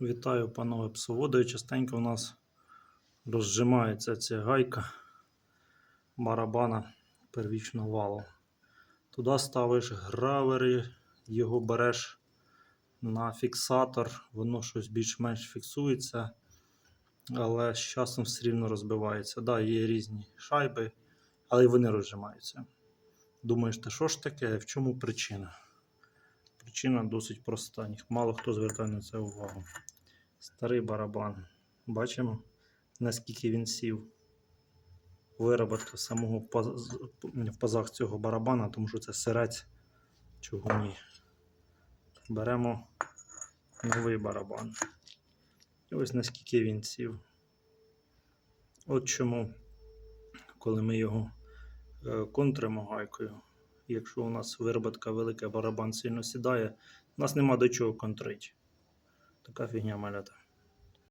Вітаю, панове псоводи. Частенько у нас розжимається ця гайка барабана первічного валу. Туди ставиш гравери, його береш на фіксатор, воно щось більш-менш фіксується, але з часом все рівно розбивається. Да, є різні шайби, але й вони розжимаються. Думаєш, що ж таке? В чому причина? Причина досить проста. Мало хто звертає на це увагу. Старий барабан. Бачимо, наскільки він сів. Вироботка самого в пазах цього барабана, тому що це сирець чугуні. Беремо новий барабан. І ось наскільки він сів. От чому, коли ми його е, контримо гайкою, якщо у нас вироботка велика, барабан сильно сідає, у нас нема до чого контрити. Така фігня малята.